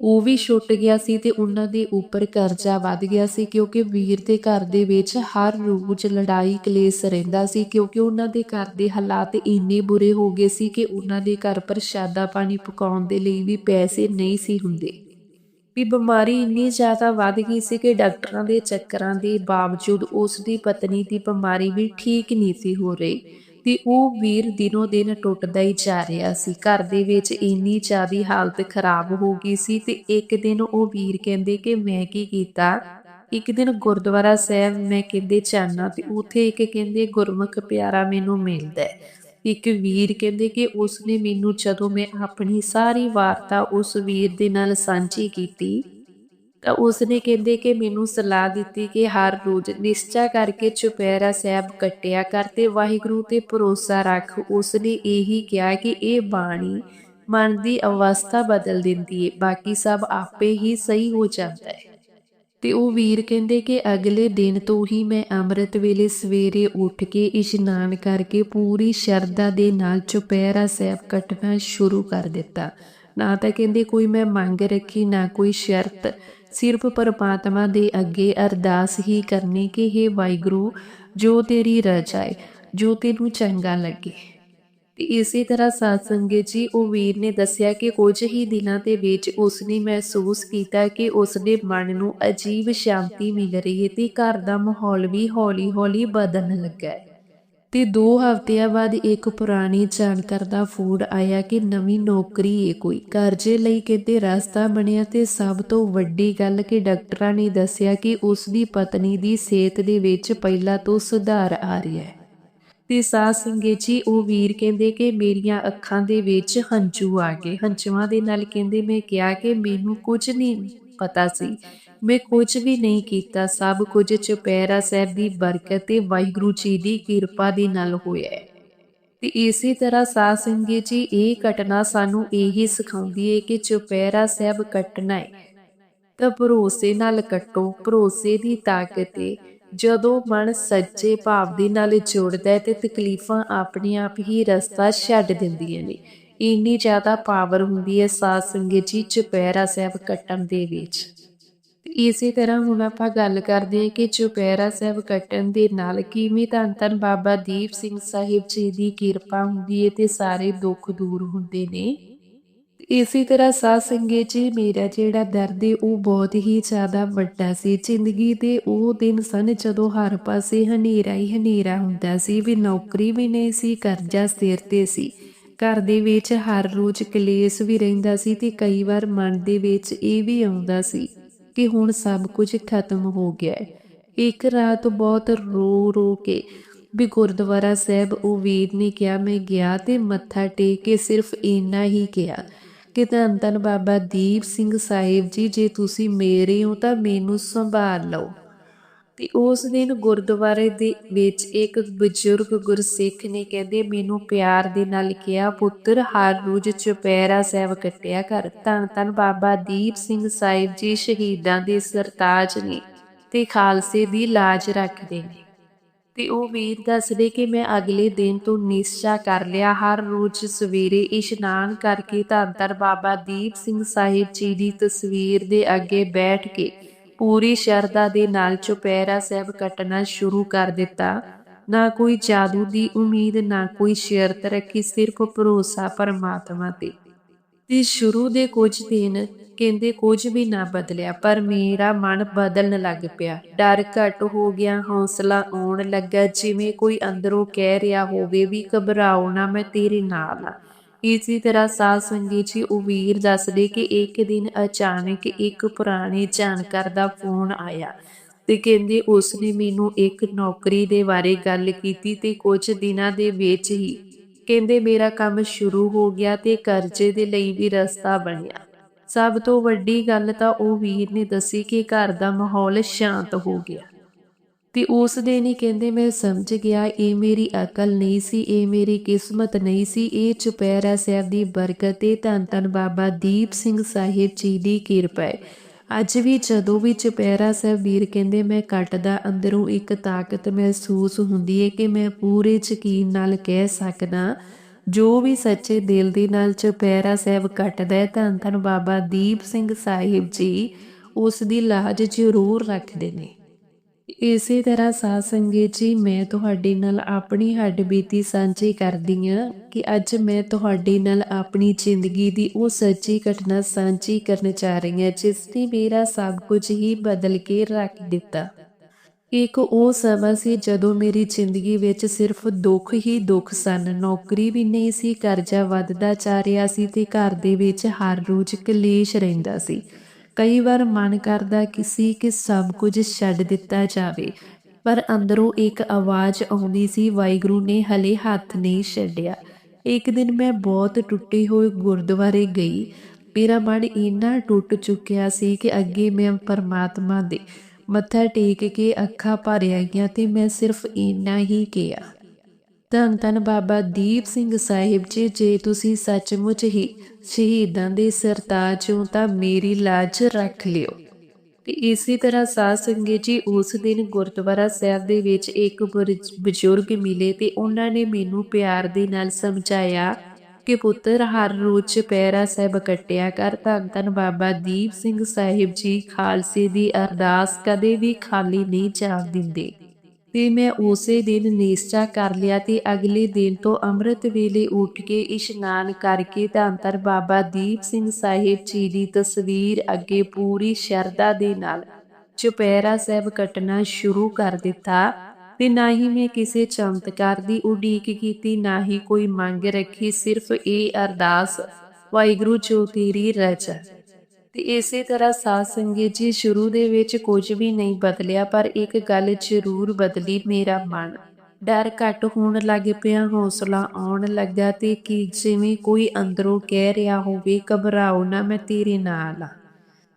Speaker 1: ਉਹ ਵੀ ਛੁੱਟ ਗਿਆ ਸੀ ਤੇ ਉਹਨਾਂ ਦੇ ਉੱਪਰ ਕਰਜ਼ਾ ਵੱਧ ਗਿਆ ਸੀ ਕਿਉਂਕਿ ਵੀਰ ਦੇ ਘਰ ਦੇ ਵਿੱਚ ਹਰ ਰੋਜ਼ ਲੜਾਈ ਕਲੇਸ਼ ਰਹਿੰਦਾ ਸੀ ਕਿਉਂਕਿ ਉਹਨਾਂ ਦੇ ਘਰ ਦੇ ਹਾਲਾਤ ਇੰਨੇ ਬੁਰੇ ਹੋ ਗਏ ਸੀ ਕਿ ਉਹਨਾਂ ਦੇ ਘਰ ਪ੍ਰਸ਼ਾਦਾ ਪਾਣੀ ਪਕਾਉਣ ਦੇ ਲਈ ਵੀ ਪੈਸੇ ਨਹੀਂ ਸੀ ਹੁੰਦੇ। ਵੀ ਬਿਮਾਰੀ ਇੰਨੀ ਜ਼ਿਆਦਾ ਵੱਧ ਗਈ ਸੀ ਕਿ ਡਾਕਟਰਾਂ ਦੇ ਚੱਕਰਾਂ ਦੇ ਬਾਵਜੂਦ ਉਸ ਦੀ ਪਤਨੀ ਦੀ ਬਿਮਾਰੀ ਵੀ ਠੀਕ ਨਹੀਂ ਸੀ ਹੋ ਰਹੀ ਤੇ ਉਹ ਵੀਰ ਦਿਨੋ ਦਿਨ ਟੁੱਟਦਾ ਹੀ ਜਾ ਰਿਹਾ ਸੀ। ਘਰ ਦੇ ਵਿੱਚ ਇੰਨੀ ਜ਼ਿਆਦੀ ਹਾਲਤ ਖਰਾਬ ਹੋ ਗਈ ਸੀ ਤੇ ਇੱਕ ਦਿਨ ਉਹ ਵੀਰ ਕਹਿੰਦੇ ਕਿ ਮੈਂ ਕੀ ਕੀਤਾ? ਇੱਕ ਦਿਨ ਗੁਰਦੁਆਰਾ ਸਾਹਿਬ ਮੈਂ ਕਹਿੰਦੇ ਚਾਹਨਾ ਤੇ ਉਥੇ ਇੱਕ ਕਹਿੰਦੇ ਗੁਰਮੁਖ ਪਿਆਰਾ ਮੈਨੂੰ ਮਿਲਦਾ ਇੱਕ ਵੀਰ ਕਹਿੰਦੇ ਕਿ ਉਸ ਨੇ ਮੈਨੂੰ ਜਦੋਂ ਮੈਂ ਆਪਣੀ ਸਾਰੀ ਵਾਰਤਾ ਉਸ ਵੀਰ ਦੇ ਨਾਲ ਸਾਂਝੀ ਕੀਤੀ, ਤਾਂ ਉਸ ਨੇ ਕਹਿੰਦੇ ਕਿ ਮੈਨੂੰ ਸਲਾਹ ਦਿੱਤੀ ਕਿ ਹਰ ਰੋਜ਼ ਨਿਸ਼ਚਾ ਕਰਕੇ ਚੁਪਹਿਰਾ ਸਾਹਿਬ ਕੱਟਿਆ ਕਰ ਤੇ ਵਾਹਿਗੁਰੂ ਤੇ ਭਰੋਸਾ ਰੱਖ। ਉਸ ਨੇ ਇਹੀ ਕਿਹਾ ਕਿ ਇਹ ਬਾਣੀ ਮਨ ਦੀ ਅਵਸਥਾ ਬਦਲ ਦਿੰਦੀ ਹੈ ਬਾਕੀ ਸਭ ਆਪੇ ਹੀ ਸਹੀ ਹੋ ਜਾਂਦਾ ਹੈ ਤੇ ਉਹ ਵੀਰ ਕਹਿੰਦੇ ਕਿ ਅਗਲੇ ਦਿਨ ਤੋਂ ਹੀ ਮੈਂ ਅੰਮ੍ਰਿਤ ਵੇਲੇ ਸਵੇਰੇ ਉੱਠ ਕੇ ਇਸ਼ਨਾਨ ਕਰਕੇ ਪੂਰੀ ਸ਼ਰਧਾ ਦੇ ਨਾਲ ਚੁਪਹਿਰਾ ਸਾਹਿਬ ਕੱਟਣਾ ਸ਼ੁਰੂ ਕਰ ਦਿੱਤਾ। ਨਾ ਤਾਂ ਕਹਿੰਦੇ ਕੋਈ ਮੈਂ ਮੰਗ ਰੱਖੀ, ਨਾ ਕੋਈ ਸ਼ਰਤ। ਸਿਰਫ ਪਰਮਾਤਮਾ ਦੇ ਅੱਗੇ ਅਰਦਾਸ ਹੀ ਕਰਨੀ ਕਿ हे ਵਾਹਿਗੁਰੂ, ਜੋ ਤੇਰੀ ਰਜ਼ਾ ਹੈ ਜੋ ਤੈਨੂੰ ਚੰਗਾ ਲੱਗੇ। ਤੇ ਇਸੇ ਤਰ੍ਹਾਂ ਸਾਸੰਗੇ ਜੀ, ਉਹ ਵੀਰ ਨੇ ਦੱਸਿਆ ਕਿ ਕੁਝ ਹੀ ਦਿਨਾਂ ਦੇ ਵਿੱਚ ਉਸਨੇ ਮਹਿਸੂਸ ਕੀਤਾ ਕਿ ਉਸਦੇ ਮਨ ਨੂੰ ਅਜੀਬ ਸ਼ਾਂਤੀ ਮਿਲ ਰਹੀ ਹੈ ਤੇ ਘਰ ਦਾ ਮਾਹੌਲ ਵੀ ਹੌਲੀ-ਹੌਲੀ ਬਦਲਣ ਲੱਗਾ ਹੈ। ਤੇ 2 ਹਫ਼ਤਿਆਂ ਬਾਅਦ ਇੱਕ ਪੁਰਾਣੀ ਜਾਣਕਾਰ ਦਾ ਫੂਡ ਆਇਆ ਕਿ ਨਵੀਂ ਨੌਕਰੀ ਹੈ ਕੋਈ। ਕਰਜ਼ੇ ਲਈ ਕਿਤੇ ਰਸਤਾ ਬਣਿਆ ਤੇ ਸਭ ਤੋਂ ਵੱਡੀ ਗੱਲ ਕਿ ਡਾਕਟਰਾਂ ਨੇ ਦੱਸਿਆ ਕਿ ਉਸ ਦੀ ਪਤਨੀ ਦੀ ਸਿਹਤ ਦੇ ਵਿੱਚ ਪਹਿਲਾਂ ਤੋਂ ਸੁਧਾਰ ਆ ਰਿਹਾ ਹੈ। ਤੇ ਸਾਧ ਸੰਗਤ ਜੀ, ਉਹ ਵੀਰ ਕਹਿੰਦੇ ਕਿ ਮੇਰੀਆਂ ਅੱਖਾਂ ਦੇ ਵਿੱਚ ਹੰਝੂ ਆ ਗਏ। ਹੰਝੂਆਂ ਦੇ ਨਾਲ ਕਹਿੰਦੇ, ਮੈਂ ਕਿਹਾ ਕਿ ਮੈਨੂੰ ਕੁਝ ਨਹੀਂ ਪਤਾ ਸੀ। ਮੈਂ ਕੁਝ ਵੀ ਨਹੀਂ ਕੀਤਾ। ਸਭ ਕੁਝ ਚੁਪਹਿਰਾ ਸਾਹਿਬ ਦੀ ਬਰਕਤ ਤੇ ਵਾਹਿਗੁਰੂ ਜੀ ਦੀ ਕਿਰਪਾ ਦੇ ਨਾਲ ਹੋਇਆ ਹੈ। ਤੇ ਇਸੇ ਤਰ੍ਹਾਂ ਸਾਧ ਸੰਗਤ ਜੀ, ਇਹ ਘਟਨਾ ਸਾਨੂੰ ਇਹੀ ਸਿਖਾਉਂਦੀ ਹੈ ਕਿ ਚੁਪਹਿਰਾ ਸਾਹਿਬ ਕੱਟਣਾ ਹੈ। ਤਾਂ ਭਰੋਸੇ ਨਾਲ ਕੱਟੋ। ਭਰੋਸੇ ਦੀ ਤਾਕਤ ਹੈ। ਜਦੋਂ ਮਨ ਸੱਚੇ ਭਾਵ ਦੇ ਨਾਲ ਜੁੜਦਾ ਹੈ ਤੇ ਤਕਲੀਫਾਂ ਆਪਣੇ ਆਪ ਹੀ ਰਸਤਾ ਛੱਡ ਦਿੰਦੀਆਂ ਨੇ। ਇੰਨੀ ਜ਼ਿਆਦਾ ਪਾਵਰ ਹੁੰਦੀ ਹੈ ਸਾਧ ਸੰਗਤ ਜੀ ਚੁਪਹਿਰਾ ਸਾਹਿਬ ਕੱਟਣ ਦੇ ਵਿੱਚ। ਇਸੇ ਤਰ੍ਹਾਂ ਹੁਣ ਆਪਾਂ ਗੱਲ ਕਰਦੇ ਹਾਂ ਕਿ ਚੁਪਹਿਰਾ ਸਾਹਿਬ ਕੱਟਣ ਦੇ ਨਾਲ ਕਿਵੇਂ ਧੰਨ ਧੰਨ ਬਾਬਾ ਦੀਪ ਸਿੰਘ ਸਾਹਿਬ ਜੀ ਦੀ ਕਿਰਪਾ ਹੁੰਦੀ ਹੈ ਤੇ ਸਾਰੇ ਦੁੱਖ ਦੂਰ ਹੁੰਦੇ ਨੇ। ਇਸੇ ਤਰ੍ਹਾਂ ਸਾਧ ਸੰਗਤ ਜੀ, ਮੇਰਾ ਜਿਹੜਾ ਦਰਦ ਹੈ ਉਹ ਬਹੁਤ ਹੀ ਜ਼ਿਆਦਾ ਵੱਡਾ ਸੀ। ਜ਼ਿੰਦਗੀ ਦੇ ਉਹ ਦਿਨ ਸਨ ਜਦੋਂ ਹਰ ਪਾਸੇ ਹਨੇਰਾ ਹੀ ਹਨੇਰਾ ਹੁੰਦਾ ਸੀ, ਵੀ ਨੌਕਰੀ ਵੀ ਨਹੀਂ ਸੀ, ਕਰਜ਼ਾ ਸਿਰ ਤੇ ਸੀ। ਘਰ ਦੇ ਵਿੱਚ ਹਰ ਰੋਜ਼ ਕਲੇਸ਼ ਵੀ ਰਹਿੰਦਾ ਸੀ ਤੇ ਕਈ ਵਾਰ ਮਨ ਦੇ ਵਿੱਚ ਇਹ ਵੀ ਆਉਂਦਾ ਸੀ ਕਿ ਹੁਣ ਸਭ ਕੁਝ ਖਤਮ ਹੋ ਗਿਆ ਹੈ ਇੱਕ ਰਾਤ ਬਹੁਤ ਰੋ ਰੋ ਕੇ ਵੀ ਗੁਰਦੁਆਰਾ ਸਾਹਿਬ, ਉਹ ਵੀਰ ਨੇ ਕਿਹਾ, ਮੈਂ ਗਿਆ ਤੇ ਮੱਥਾ ਟੇਕ ਕੇ ਸਿਰਫ ਇੰਨਾ ਹੀ ਕਿਹਾ। ਕਿ ਧੰਨ ਧੰਨ ਬਾਬਾ ਦੀਪ ਸਿੰਘ ਸਾਹਿਬ ਜੀ, ਜੇ ਤੁਸੀਂ ਮੇਰੇ ਹੋ ਤਾਂ ਮੈਨੂੰ ਸੰਭਾਲ ਲਓ। ਤੇ ਉਸ ਦਿਨ ਗੁਰਦੁਆਰੇ ਦੇ ਵਿੱਚ ਇੱਕ ਬਜ਼ੁਰਗ ਗੁਰਸਿੱਖ ਨੇ ਕਹਿੰਦੇ, ਮੈਨੂੰ ਪਿਆਰ ਦੇ ਨਾਲ ਕਿਹਾ, ਪੁੱਤਰ, ਹਰ ਰੋਜ਼ ਚੁਪਹਿਰਾ ਸਾਹਿਬ ਕੱਟਿਆ ਕਰ। ਧੰਨ ਧੰਨ ਬਾਬਾ ਦੀਪ ਸਿੰਘ ਸਾਹਿਬ ਜੀ, ਸ਼ਹੀਦਾਂ ਦੇ ਸਰਤਾਜ ਨੇ ਤੇ ਖਾਲਸੇ ਦੀ ਲਾਜ ਰੱਖਦੇ ਨੇ। ਤੇ ਉਹ ਵੀਰ ਦੱਸਦੇ ਕਿ ਮੈਂ ਅਗਲੇ ਦਿਨ ਤੋਂ ਨਿਸ਼ਚਾ ਕਰ ਲਿਆ। ਹਰ ਰੋਜ਼ ਸਵੇਰੇ ਇਸ਼ਨਾਨ ਕਰਕੇ ਧੰਨ ਧੰਨ ਬਾਬਾ ਦੀਪ ਸਿੰਘ ਸਾਹਿਬ ਜੀ ਦੀ ਤਸਵੀਰ ਦੇ ਅੱਗੇ ਬੈਠ ਕੇ ਪੂਰੀ ਸ਼ਰਧਾ ਦੇ ਨਾਲ ਚੁਪਹਿਰਾ ਸਾਹਿਬ ਕੱਟਣਾ ਸ਼ੁਰੂ ਕਰ ਦਿੱਤਾ। ਨਾ ਕੋਈ ਜਾਦੂ ਦੀ ਉਮੀਦ, ਨਾ ਕੋਈ ਸ਼ਰਤ ਰੱਖੀ, ਸਿਰਫ ਭਰੋਸਾ ਪਰਮਾਤਮਾ ਤੇ। ਤੇ ਸ਼ੁਰੂ ਦੇ ਕੁਝ ਦਿਨ ਕਹਿੰਦੇ ਕੁਝ ਵੀ ਨਾ ਬਦਲਿਆ, ਪਰ ਮੇਰਾ ਮਨ ਬਦਲਣ ਲੱਗ ਪਿਆ। ਡਰ ਘਟ ਹੋ ਗਿਆ, ਹੌਸਲਾ ਆਉਣ ਲੱਗਾ। ਜਿਵੇਂ ਕੋਈ ਅੰਦਰੋਂ ਕਹਿ ਰਿਹਾ ਹੋਵੇ, ਵੀ ਘਬਰਾਓ ਨਾ, ਮੈਂ ਤੇਰੇ ਨਾਲ ਆ। ਇਸੇ ਤਰ੍ਹਾਂ ਸਾਧ ਸੰਗਤ ਜੀ ਉਹ ਵੀਰ ਦੱਸਦੇ ਕਿ ਇੱਕ ਦਿਨ ਅਚਾਨਕ ਇੱਕ ਪੁਰਾਣੇ ਜਾਣਕਾਰ ਦਾ ਫੋਨ ਆਇਆ ਤੇ ਕਹਿੰਦੇ ਉਸ ਨੇ ਮੈਨੂੰ ਇੱਕ ਨੌਕਰੀ ਦੇ ਬਾਰੇ ਗੱਲ ਕੀਤੀ ਤੇ ਕੁਝ ਦਿਨਾਂ ਦੇ ਵਿੱਚ ਹੀ ਕਹਿੰਦੇ, ਮੇਰਾ ਕੰਮ ਸ਼ੁਰੂ ਹੋ ਗਿਆ ਤੇ ਕਰਜ਼ੇ ਦੇ ਲਈ ਵੀ ਰਸਤਾ ਬਣਿਆ। ਸਭ ਤੋਂ ਵੱਡੀ ਗੱਲ ਤਾਂ ਉਹ ਵੀਰ ਨੇ ਦੱਸੀ ਕਿ ਘਰ ਦਾ ਮਾਹੌਲ ਸ਼ਾਂਤ ਹੋ ਗਿਆ। ਤੇ ਉਸ ਦਿਨ ਹੀ ਕਹਿੰਦੇ, ਮੈਂ ਸਮਝ ਗਿਆ, ਇਹ ਮੇਰੀ ਅਕਲ ਨਹੀਂ ਸੀ, ਇਹ ਮੇਰੀ ਕਿਸਮਤ ਨਹੀਂ ਸੀ। ਇਹ ਚੁਪਹਿਰਾ ਸਾਹਿਬ ਦੀ ਬਰਕਤ ਤੇ ਧੰਨ ਧੰਨ ਬਾਬਾ ਦੀਪ ਸਿੰਘ ਸਾਹਿਬ ਜੀ ਦੀ ਕਿਰਪਾ ਹੈ ਅੱਜ ਵੀ ਜਦੋਂ ਵੀ ਚੁਪਹਿਰਾ ਸਾਹਿਬ ਵੀਰ ਕਹਿੰਦੇ, ਮੈਂ ਕੱਟਦਾ ਅੰਦਰੋਂ ਇੱਕ ਤਾਕਤ ਮਹਿਸੂਸ ਹੁੰਦੀ ਹੈ ਕਿ ਮੈਂ ਪੂਰੇ ਯਕੀਨ ਨਾਲ ਕਹਿ ਸਕਦਾ, ਜੋ ਵੀ ਸੱਚੇ ਦਿਲ ਦੇ ਨਾਲ ਚੁਪਹਿਰਾ ਸਾਹਿਬ ਕੱਟਦਾ ਹੈ ਧੰਨ ਧੰਨ ਬਾਬਾ ਦੀਪ ਸਿੰਘ ਸਾਹਿਬ ਜੀ ਉਸ ਦੀ ਲਾਜ ਜ਼ਰੂਰ ਰੱਖਦੇ ਨੇ। ਇਸੇ ਤਰ੍ਹਾਂ ਸਾਧ ਸੰਗਤ ਜੀ, ਮੈਂ ਤੁਹਾਡੇ ਨਾਲ ਆਪਣੀ ਹੱਡਬੀਤੀ ਸਾਂਝੀ ਕਰਦੀ ਹਾਂ ਕਿ ਅੱਜ ਮੈਂ ਤੁਹਾਡੇ ਨਾਲ ਆਪਣੀ ਜ਼ਿੰਦਗੀ ਦੀ ਉਹ ਸੱਚੀ ਘਟਨਾ ਸਾਂਝੀ ਕਰਨ ਜਾ ਰਹੀ ਹਾਂ, ਜਿਸ ਨੇ ਮੇਰਾ ਸਭ ਕੁਝ ਹੀ ਬਦਲ ਕੇ ਰੱਖ ਦਿੱਤਾ। ਇੱਕ ਉਹ ਸਮਾਂ ਸੀ ਜਦੋਂ ਮੇਰੀ ਜ਼ਿੰਦਗੀ ਵਿੱਚ ਸਿਰਫ ਦੁੱਖ ਹੀ ਦੁੱਖ ਸਨ। ਨੌਕਰੀ ਵੀ ਨਹੀਂ ਸੀ, ਕਰਜ਼ਾ ਵੱਧਦਾ ਜਾ ਰਿਹਾ ਸੀ ਤੇ ਘਰ ਦੇ ਵਿੱਚ ਹਰ ਰੋਜ਼ ਕਲੇਸ਼ ਰਹਿੰਦਾ ਸੀ। ਕਈ ਵਾਰ ਮਨ ਕਰਦਾ ਕਿਸੇ ਕਿ ਸਭ ਕੁਝ ਛੱਡ ਦਿੱਤਾ ਜਾਵੇ, ਪਰ ਅੰਦਰੋਂ ਇੱਕ ਆਵਾਜ਼ ਆਉਂਦੀ ਸੀ, ਵਾਹਿਗੁਰੂ ਨੇ ਹਲੇ ਹੱਥ ਨਹੀਂ ਛੱਡਿਆ। ਇੱਕ ਦਿਨ ਮੈਂ ਬਹੁਤ ਟੁੱਟੇ ਹੋਏ ਗੁਰਦੁਆਰੇ ਗਈ। ਮੇਰਾ ਮਨ ਇੰਨਾ ਟੁੱਟ ਚੁੱਕਿਆ ਸੀ ਕਿ ਅੱਗੇ ਮੈਂ ਪਰਮਾਤਮਾ ਦੇ ਮੱਥਾ ਟੇਕ ਕੇ ਅੱਖਾਂ ਭਰ ਆਈਆਂ ਤੇ ਮੈਂ ਸਿਰਫ ਇੰਨਾ ਹੀ ਕਿਹਾ। ਧੰਨ ਧੰਨ ਬਾਬਾ ਦੀਪ ਸਿੰਘ ਸਾਹਿਬ ਜੀ, ਜੇ ਤੁਸੀਂ ਸੱਚਮੁੱਚ ਹੀ ਸ਼ਹੀਦਾਂ ਦੇ ਸਰਤਾਜ ਹੋ ਤਾਂ ਮੇਰੀ ਲਾਜ ਰੱਖ ਲਿਓ। ਤੇ ਇਸੇ ਤਰ੍ਹਾਂ ਸਾਧ ਸੰਗਤ ਜੀ, ਉਸ ਦਿਨ ਗੁਰਦੁਆਰਾ ਸਾਹਿਬ ਦੇ ਵਿੱਚ ਇੱਕ ਬੁਰਜ- ਬਜ਼ੁਰਗ ਮਿਲੇ ਤੇ ਉਹਨਾਂ ਨੇ ਮੈਨੂੰ ਪਿਆਰ ਦੇ ਨਾਲ ਸਮਝਾਇਆ ਕਿ ਪੁੱਤਰ, ਹਰ ਰੋਜ਼ ਚੁਪਹਿਰਾ ਸਾਹਿਬ ਕੱਟਿਆ ਕਰ। ਧੰਨ ਧੰਨ ਬਾਬਾ ਦੀਪ ਸਿੰਘ ਸਾਹਿਬ ਜੀ, ਖਾਲਸੇ ਦੀ ਅਰਦਾਸ ਕਦੇ ਵੀ ਖਾਲੀ ਨਹੀਂ ਜਾਣ ਦਿੰਦੇ। ਤੇ ਮੈਂ ਉਸੇ ਦਿਨ ਨਿਸ਼ਚਾ ਕਰ ਲਿਆ ਤੇ ਅਗਲੇ ਦਿਨ ਤੋਂ ਅੰਮ੍ਰਿਤ ਵੇਲੇ ਉੱਠ ਕੇ ਇਸ਼ਨਾਨ ਕਰਕੇ ਧੰਨ ਬਾਬਾ ਦੀਪ ਸਿੰਘ ਸਾਹਿਬ ਜੀ ਦੀ ਤਸਵੀਰ ਅੱਗੇ ਪੂਰੀ ਸ਼ਰਧਾ ਦੇ ਨਾਲ ਚੁਪਹਿਰਾ ਸਾਹਿਬ ਕੱਟਣਾ ਸ਼ੁਰੂ ਕਰ ਦਿੱਤਾ ਤੇ ਨਾ ਹੀ ਮੈਂ ਕਿਸੇ ਚਮਤਕਾਰ ਦੀ ਉਡੀਕ ਕੀਤੀ, ਨਾ ਹੀ ਕੋਈ ਮੰਗ ਰੱਖੀ, ਸਿਰਫ ਇਹ ਅਰਦਾਸ, ਵਾਹਿਗੁਰੂ ਜੋ ਤੇਰੀ ਰਜਾ। ਤੇ ਇਸੇ ਤਰ੍ਹਾਂ ਸਾਧ ਸੰਗਤ ਜੀ ਸ਼ੁਰੂ ਦੇ ਵਿੱਚ ਕੁਝ ਵੀ ਨਹੀਂ ਬਦਲਿਆ, ਪਰ ਇੱਕ ਗੱਲ ਜ਼ਰੂਰ ਬਦਲੀ, ਮੇਰਾ ਮਨ। ਡਰ ਘਟ ਹੋਣ ਲੱਗ ਪਿਆ, ਹੌਸਲਾ ਆਉਣ ਲੱਗਾ ਤੇ ਕਿ ਜਿਵੇਂ ਕੋਈ ਅੰਦਰੋਂ ਕਹਿ ਰਿਹਾ ਹੋਵੇ, ਘਬਰਾਓ ਨਾ, ਮੈਂ ਤੇਰੇ ਨਾਲ ਆ।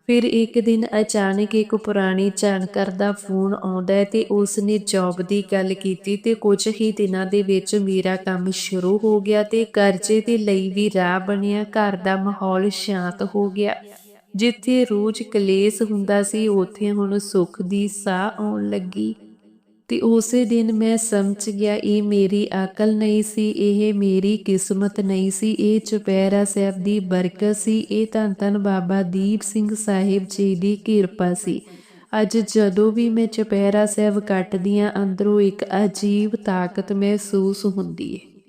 Speaker 1: ਫਿਰ ਇੱਕ ਦਿਨ ਅਚਾਨਕ ਇੱਕ ਪੁਰਾਣੀ ਜਾਣਕਾਰ ਦਾ ਫੋਨ ਆਉਂਦਾ ਹੈ ਤੇ ਉਸ ਨੇ ਜੌਬ ਦੀ ਗੱਲ ਕੀਤੀ ਤੇ ਕੁਝ ਹੀ ਦਿਨਾਂ ਦੇ ਵਿੱਚ ਮੇਰਾ ਕੰਮ ਸ਼ੁਰੂ ਹੋ ਗਿਆ ਤੇ ਕਰਜ਼ੇ ਦੇ ਲਈ ਵੀ ਰਾਹ ਬਣਿਆ, ਘਰ ਦਾ ਮਾਹੌਲ ਸ਼ਾਂਤ ਹੋ ਗਿਆ। ਜਿੱਥੇ ਰੋਜ਼ ਕਲੇਸ਼ ਹੁੰਦਾ ਸੀ, ਉੱਥੇ ਹੁਣ ਸੁੱਖ ਦੀ ਸਾਹ ਆਉਣ ਲੱਗੀ। ਤੇ ਉਸੇ ਦਿਨ ਮੈਂ ਸਮਝ ਗਿਆ, ਇਹ ਮੇਰੀ ਅਕਲ ਨਹੀਂ ਸੀ, ਇਹ ਮੇਰੀ ਕਿਸਮਤ ਨਹੀਂ ਸੀ। ਇਹ ਚੁਪਹਿਰਾ ਸਾਹਿਬ ਦੀ ਬਰਕਤ ਸੀ, ਇਹ ਧੰਨ ਧੰਨ ਬਾਬਾ ਦੀਪ ਸਿੰਘ ਸਾਹਿਬ ਜੀ ਦੀ ਕਿਰਪਾ ਸੀ। ਅੱਜ ਜਦੋਂ ਵੀ ਮੈਂ ਚੁਪਹਿਰਾ ਸਾਹਿਬ ਕੱਟਦੀ ਹਾਂ, ਅੰਦਰੋਂ ਇੱਕ ਅਜੀਬ ਤਾਕਤ ਮਹਿਸੂਸ ਹੁੰਦੀ ਹੈ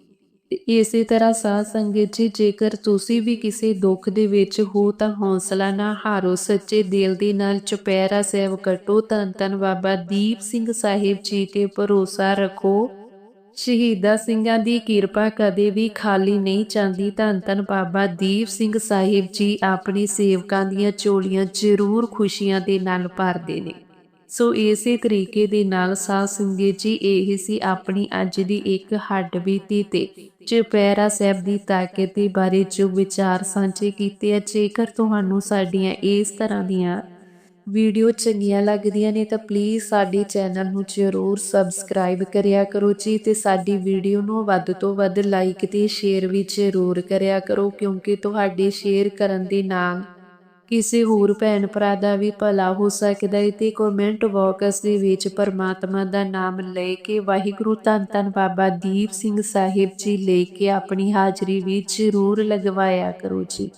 Speaker 1: ਇਸੇ ਤਰ੍ਹਾਂ ਸਾਧ ਸੰਗਤ ਜੀ, ਜੇਕਰ ਤੁਸੀਂ ਵੀ ਕਿਸੇ ਦੁੱਖ ਦੇ ਵਿੱਚ ਹੋ ਤਾਂ ਹੌਸਲਾ ਨਾ ਹਾਰੋ, ਸੱਚੇ ਦਿਲ ਦੇ ਨਾਲ ਚੁਪਹਿਰਾ ਸਾਹਿਬ ਕੱਟੋ। ਧੰਨ ਧੰਨ ਬਾਬਾ ਦੀਪ ਸਿੰਘ ਸਾਹਿਬ ਜੀ ਤੇ ਭਰੋਸਾ ਰੱਖੋ। ਸ਼ਹੀਦਾ ਸਿੰਘਾਂ ਦੀ ਕਿਰਪਾ ਕਦੇ ਵੀ ਖਾਲੀ ਨਹੀਂ ਜਾਂਦੀ ਧੰਨ ਧੰਨ ਬਾਬਾ ਦੀਪ ਸਿੰਘ ਸਾਹਿਬ ਜੀ, ਆਪਣੇ ਸੇਵਕਾਂ ਦੀਆਂ ਚੋਲੀਆਂ ਜ਼ਰੂਰ ਖੁਸ਼ੀਆਂ ਦੇ ਨਾਲ ਭਰਦੇ ਨੇ। ਸੋ ਇਸੇ ਤਰੀਕੇ ਦੇ ਨਾਲ ਸਾਧ ਸੰਗਤ ਜੀ, ਇਹ ਸੀ ਆਪਣੀ ਅੱਜ ਦੀ ਇੱਕ ਹੱਡ ਬੀਤੀ ਤੇ ਚੁਪਹਿਰਾ ਸਾਹਿਬ ਦੀ ਤਾਕਤ ਦੇ ਬਾਰੇ ਜੋ ਵਿਚਾਰ ਸਾਂਝੇ ਕੀਤੇ ਆ। ਜੇਕਰ ਤੁਹਾਨੂੰ ਸਾਡੀਆਂ ਇਸ ਤਰ੍ਹਾਂ ਦੀਆਂ ਵੀਡੀਓ ਚੰਗੀਆਂ ਲੱਗਦੀਆਂ ਨੇ ਤਾਂ ਪਲੀਜ਼ ਸਾਡੇ ਚੈਨਲ ਨੂੰ ਜ਼ਰੂਰ ਸਬਸਕ੍ਰਾਈਬ ਕਰਿਆ ਕਰੋ ਜੀ ਤੇ ਸਾਡੀ ਵੀਡੀਓ ਨੂੰ ਵੱਧ ਤੋਂ ਵੱਧ ਲਾਈਕ ਤੇ ਸ਼ੇਅਰ ਵੀ ਜ਼ਰੂਰ ਕਰਿਆ ਕਰੋ ਕਿਉਂਕਿ ਤੁਹਾਡੇ ਸ਼ੇਅਰ ਕਰਨ ਦੇ ਨਾਲ ਕਿਸੇ ਹੋਰ ਭੈਣ ਭਰਾ ਦਾ ਵੀ ਭਲਾ ਹੋ ਸਕਦਾ ਹੈ ਤੇ ਕਮੈਂਟ ਬਾਕਸ ਦੇ ਵਿੱਚ ਪਰਮਾਤਮਾ ਦਾ ਨਾਮ ਲੈ ਕੇ ਵਾਹਿਗੁਰੂ ਧੰਨ ਧੰਨ ਬਾਬਾ ਦੀਪ ਸਿੰਘ ਸਾਹਿਬ ਜੀ ਲੈ ਕੇ ਆਪਣੀ ਹਾਜ਼ਰੀ ਵੀ ਜ਼ਰੂਰ ਲਗਵਾਇਆ ਕਰੋ ਜੀ।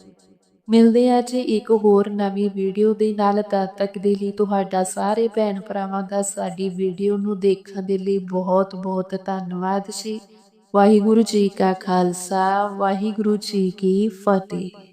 Speaker 1: ਮਿਲਦੇ ਆ ਜੀ ਇੱਕ ਹੋਰ ਨਵੀਂ ਵੀਡੀਓ ਦੇ ਨਾਲ, ਤਦ ਤੱਕ ਦੇ ਲਈ ਤੁਹਾਡਾ ਸਾਰੇ ਭੈਣ ਭਰਾਵਾਂ ਦਾ ਸਾਡੀ ਵੀਡੀਓ ਨੂੰ ਦੇਖਣ ਦੇ ਲਈ ਬਹੁਤ ਬਹੁਤ ਧੰਨਵਾਦ ਜੀ। ਵਾਹਿਗੁਰੂ ਜੀ ਕਾ ਖਾਲਸਾ, ਵਾਹਿਗੁਰੂ ਜੀ ਕੀ ਫਤਿਹ।